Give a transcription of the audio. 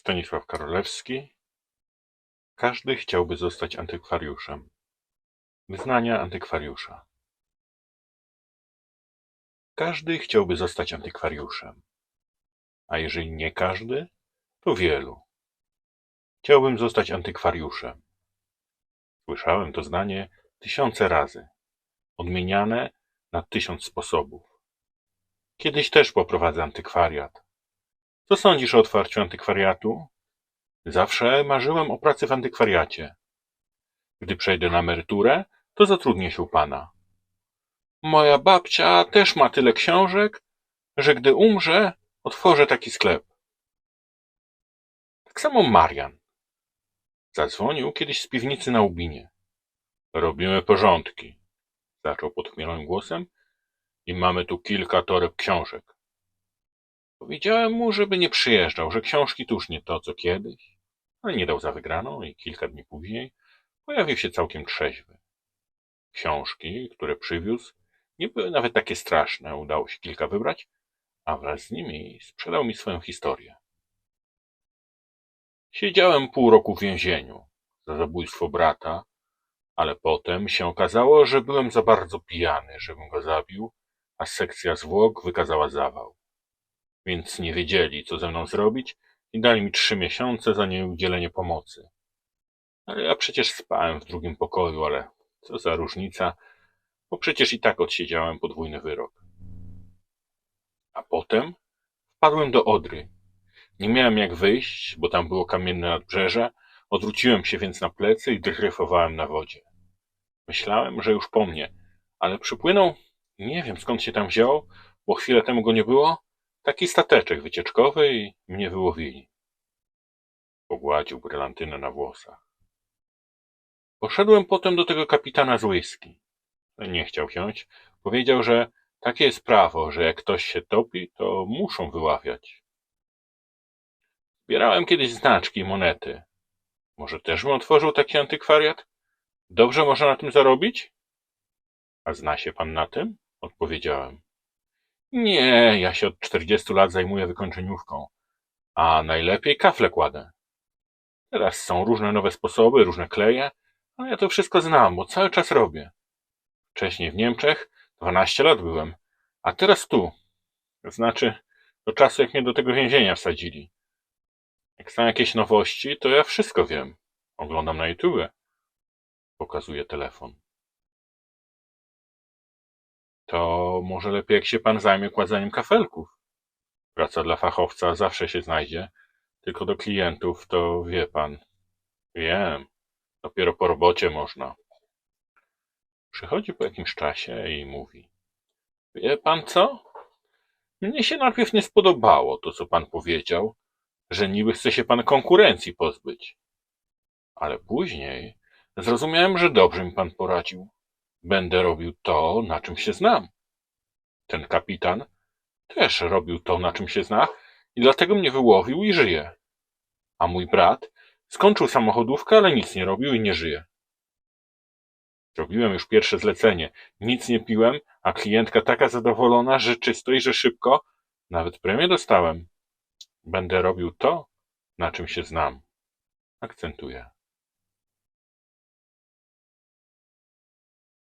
Stanisław Karolewski. Każdy chciałby zostać antykwariuszem. Wyznania antykwariusza. Każdy chciałby zostać antykwariuszem. A jeżeli nie każdy, to wielu. Chciałbym zostać antykwariuszem. Słyszałem to zdanie tysiące razy, odmieniane na tysiąc sposobów. Kiedyś też poprowadzę antykwariat. Co sądzisz o otwarciu antykwariatu? Zawsze marzyłem o pracy w antykwariacie. Gdy przejdę na emeryturę, to zatrudnię się u pana. Moja babcia też ma tyle książek, że gdy umrze, otworzę taki sklep. Tak samo Marian. Zadzwonił kiedyś z piwnicy na Ubinie. Robimy porządki, zaczął podchmielonym głosem i mamy tu kilka toreb książek. Powiedziałem mu, żeby nie przyjeżdżał, że książki to już nie to, co kiedyś, ale nie dał za wygraną i kilka dni później pojawił się całkiem trzeźwy. Książki, które przywiózł, nie były nawet takie straszne, udało się kilka wybrać, a wraz z nimi sprzedał mi swoją historię. Siedziałem pół roku w więzieniu za zabójstwo brata, ale potem się okazało, że byłem za bardzo pijany, żebym go zabił, a sekcja zwłok wykazała zawał. Więc nie wiedzieli, co ze mną zrobić i dali mi trzy miesiące za nieudzielenie pomocy. Ale ja przecież spałem w drugim pokoju, ale co za różnica, bo przecież i tak odsiedziałem podwójny wyrok. A potem wpadłem do Odry. Nie miałem jak wyjść, bo tam było kamienne nadbrzeże, odwróciłem się więc na plecy i dryfowałem na wodzie. Myślałem, że już po mnie, ale przypłynął, nie wiem skąd się tam wziął, bo chwilę temu go nie było, taki stateczek wycieczkowy i mnie wyłowili. Pogładził brylantynę na włosach. Poszedłem potem do tego kapitana z whisky. Nie chciał wziąć. Powiedział, że takie jest prawo, że jak ktoś się topi, to muszą wyławiać. Zbierałem kiedyś znaczki i monety. Może też bym otworzył taki antykwariat? Dobrze można na tym zarobić? A zna się pan na tym? Odpowiedziałem. Nie, ja się od czterdziestu lat zajmuję wykończeniówką, a najlepiej kafle kładę. Teraz są różne nowe sposoby, różne kleje, ale ja to wszystko znam, bo cały czas robię. Wcześniej w Niemczech dwanaście lat byłem, a teraz tu. Znaczy, do czasu jak mnie do tego więzienia wsadzili. Jak są jakieś nowości, to ja wszystko wiem. Oglądam na YouTube. Pokazuje telefon. To może lepiej jak się pan zajmie kładzeniem kafelków. Praca dla fachowca zawsze się znajdzie, tylko do klientów to wie pan. Wiem, dopiero po robocie można. Przychodzi po jakimś czasie i mówi. Wie pan co? Mnie się najpierw nie spodobało to, co pan powiedział, że niby chce się pan konkurencji pozbyć. Ale później zrozumiałem, że dobrze mi pan poradził. Będę robił to, na czym się znam. Ten kapitan też robił to, na czym się zna i dlatego mnie wyłowił i żyje. A mój brat skończył samochodówkę, ale nic nie robił i nie żyje. Zrobiłem już pierwsze zlecenie. Nic nie piłem, a klientka taka zadowolona, że czysto i że szybko. Nawet premię dostałem. Będę robił to, na czym się znam. Akcentuję.